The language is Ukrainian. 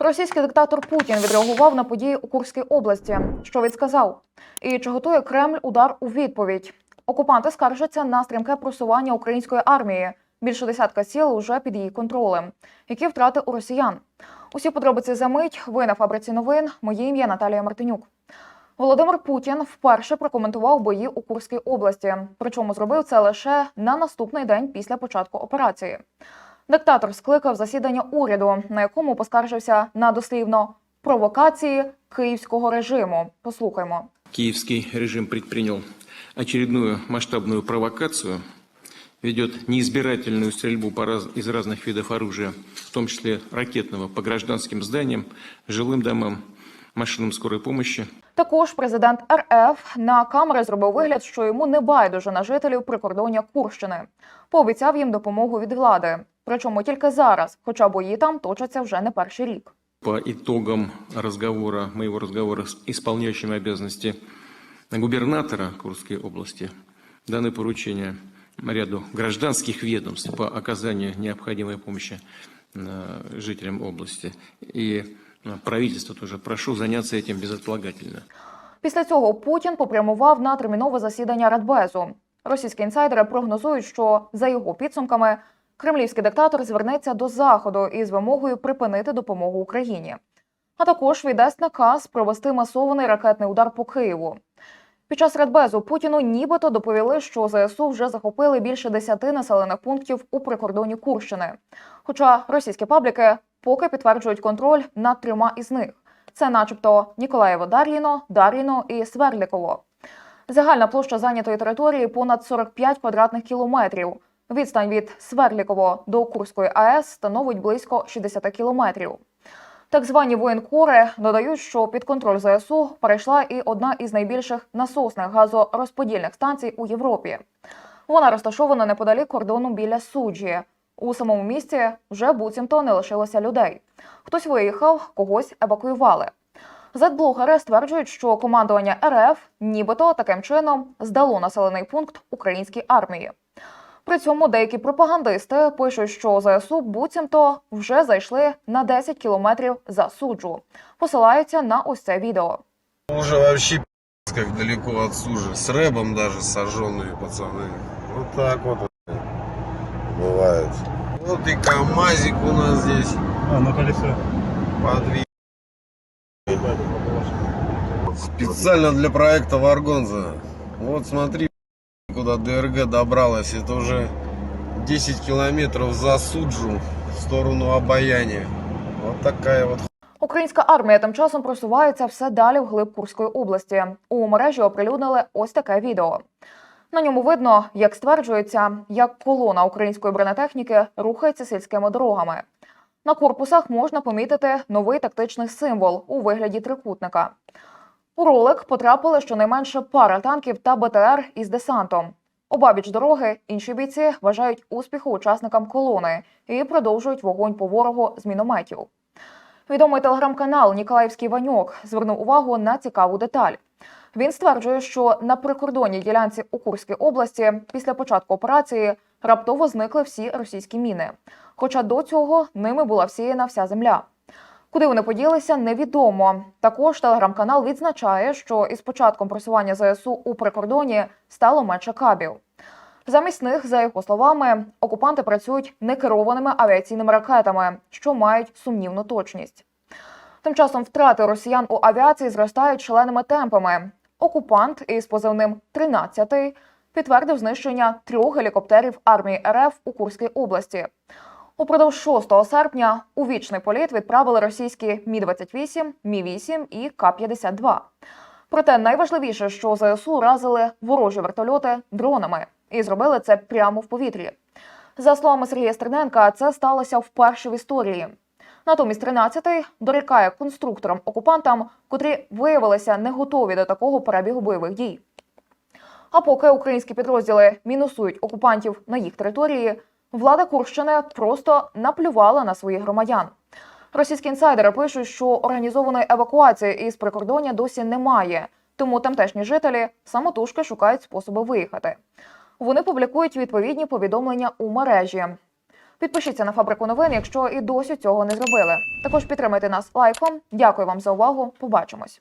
Російський диктатор Путін відреагував на події у Курській області. Що він сказав? І чи готує Кремль удар у відповідь? Окупанти скаржаться на стрімке просування української армії. Більше десятка сіл уже під її контролем. Які втрати у росіян? Усі подробиці за мить. Ви на фабриці новин. Моє ім'я Наталія Мартинюк. Володимир Путін вперше прокоментував бої у Курській області. Причому зробив це лише на наступний день після початку операції. Диктатор скликав засідання уряду, на якому поскаржився на дослівно провокації київського режиму. Послухаймо. Киевский режим предпринял очередную масштабную провокацию, ведет неизбирательную стрельбу по раз- из разных видов оружия, в том числе ракетного, по гражданским зданиям, жилым домам, машинам скорой помощи. Також президент РФ на камери зробив вигляд, що йому не байдуже на жителів прикордоння Курщини. Пообіцяв їм допомогу від влади. Причому тільки зараз, хоча бої там точаться вже не перший рік. По итогам разговора, моего разговора с исполняющим обязанности губернатора Курской области, даны поручения ряду гражданских ведомств по оказанию необходимой помощи э, жителям области. И э, правительство тоже прошу заняться этим безотлагательно. Після цього Путін попрямував на термінове засідання Радбезу. Російські інсайдери прогнозують, що за його підсумками кремлівський диктатор звернеться до заходу із вимогою припинити допомогу Україні. А також віддасть наказ провести масований ракетний удар по Києву. Під час Радбезу Путіну нібито доповіли, що ЗСУ вже захопили більше десяти населених пунктів у прикордоні Курщини. Хоча російські пабліки поки підтверджують контроль над трьома із них. Це, начебто, Ніколаєво Дар'їно, Дар'їно і Сверліково. Загальна площа зайнятої території понад 45 квадратних кілометрів. Відстань від Сверліково до Курської АЕС становить близько 60 кілометрів. Так звані воєнкори додають, що під контроль ЗСУ перейшла і одна із найбільших насосних газорозподільних станцій у Європі. Вона розташована неподалік кордону біля суджі. У самому місті вже буцімто не лишилося людей. Хтось виїхав, когось евакуювали. Зетблогери стверджують, що командування РФ нібито таким чином здало населений пункт українській армії. При цьому деякі пропагандисти пишуть, що ЗСУ буцімто вже зайшли на 10 кілометрів за суджу. Посилаються на ось це відео. Уже вообще пи***ц, как далеко от сужи. С рэбом даже сожженные пацаны. Вот так вот бывает. Вот и КамАЗик у нас здесь А, на колесе. подвиг. Специально для проекта Варгонза. Вот смотри, куда ДРГ добралась. Это уже 10 километров за Суджу в сторону Обаяния. Вот такая вот Українська армія тим часом просувається все далі вглиб Курської області. У мережі оприлюднили ось таке відео. На ньому видно, як стверджується, як колона української бронетехніки рухається сільськими дорогами. На корпусах можна помітити новий тактичний символ у вигляді трикутника. У ролик потрапили щонайменше пара танків та БТР із десантом. Обабіч дороги інші бійці вважають успіху учасникам колони і продовжують вогонь по ворогу з мінометів. Відомий телеграм-канал Ніколаївський Ваньок звернув увагу на цікаву деталь. Він стверджує, що на прикордонній ділянці у Курській області після початку операції раптово зникли всі російські міни. Хоча до цього ними була всіяна вся земля. Куди вони поділися, невідомо. Також телеграм-канал відзначає, що із початком просування ЗСУ у прикордоні стало менше кабів. Замість них, за його словами, окупанти працюють некерованими авіаційними ракетами, що мають сумнівну точність. Тим часом втрати росіян у авіації зростають шаленими темпами. Окупант із позивним «13» підтвердив знищення трьох гелікоптерів армії РФ у Курській області. Упродовж 6 серпня у вічний політ відправили російські Мі-28, Мі-8 і К-52. Проте найважливіше, що ЗСУ разили ворожі вертольоти дронами і зробили це прямо в повітрі. За словами Сергія Стерненка, це сталося вперше в історії. Натомість 13-й дорікає конструкторам окупантам, котрі виявилися не готові до такого перебігу бойових дій. А поки українські підрозділи мінусують окупантів на їх території, влада Курщини просто наплювала на своїх громадян. Російські інсайдери пишуть, що організованої евакуації із прикордоння досі немає, тому тамтешні жителі самотужки шукають способи виїхати. Вони публікують відповідні повідомлення у мережі. Підпишіться на фабрику новин, якщо і досі цього не зробили. Також підтримайте нас лайком. Дякую вам за увагу. Побачимось.